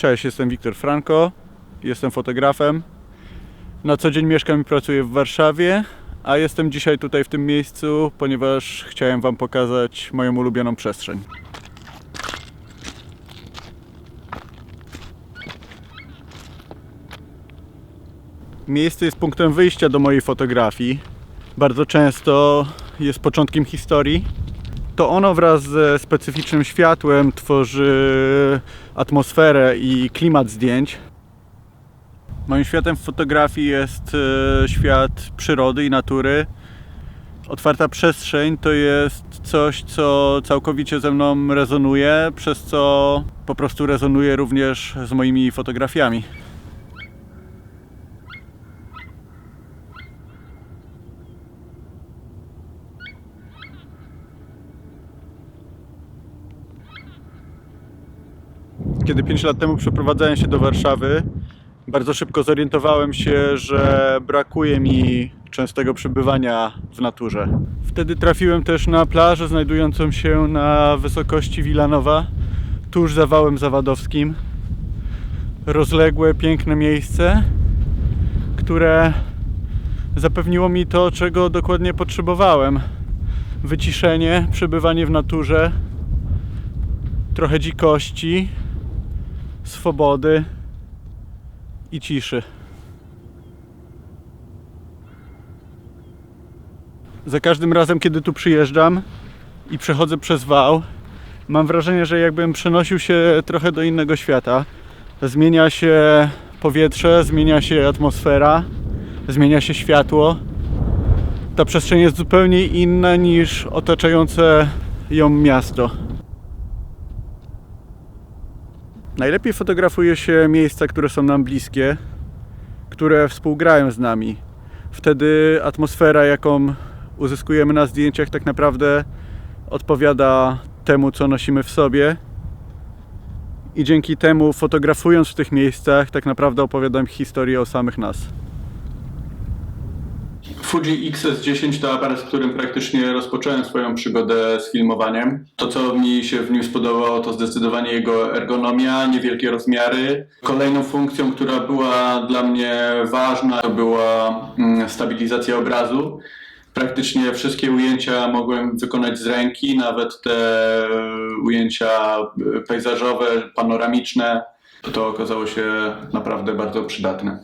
Cześć, jestem Wiktor Franco, jestem fotografem. Na co dzień mieszkam i pracuję w Warszawie, a jestem dzisiaj tutaj w tym miejscu, ponieważ chciałem Wam pokazać moją ulubioną przestrzeń. Miejsce jest punktem wyjścia do mojej fotografii. Bardzo często jest początkiem historii. To ono wraz ze specyficznym światłem tworzy atmosferę i klimat zdjęć. Moim światem w fotografii jest e, świat przyrody i natury. Otwarta przestrzeń to jest coś, co całkowicie ze mną rezonuje, przez co po prostu rezonuje również z moimi fotografiami. Kiedy 5 lat temu przeprowadzałem się do Warszawy, bardzo szybko zorientowałem się, że brakuje mi częstego przebywania w naturze. Wtedy trafiłem też na plażę znajdującą się na wysokości Wilanowa, tuż za wałem zawadowskim. Rozległe, piękne miejsce, które zapewniło mi to, czego dokładnie potrzebowałem. Wyciszenie, przebywanie w naturze, trochę dzikości, swobody i ciszy. Za każdym razem, kiedy tu przyjeżdżam i przechodzę przez wał, mam wrażenie, że jakbym przenosił się trochę do innego świata. Zmienia się powietrze, zmienia się atmosfera, zmienia się światło. Ta przestrzeń jest zupełnie inna niż otaczające ją miasto. Najlepiej fotografuje się miejsca, które są nam bliskie, które współgrają z nami. Wtedy atmosfera, jaką uzyskujemy na zdjęciach, tak naprawdę odpowiada temu, co nosimy w sobie. I dzięki temu, fotografując w tych miejscach, tak naprawdę opowiadam historię o samych nas. Fuji XS10 to aparat, z którym praktycznie rozpocząłem swoją przygodę z filmowaniem. To, co mi się w nim spodobało, to zdecydowanie jego ergonomia, niewielkie rozmiary. Kolejną funkcją, która była dla mnie ważna, to była mm, stabilizacja obrazu. Praktycznie wszystkie ujęcia mogłem wykonać z ręki, nawet te e, ujęcia e, pejzażowe, panoramiczne. To okazało się naprawdę bardzo przydatne.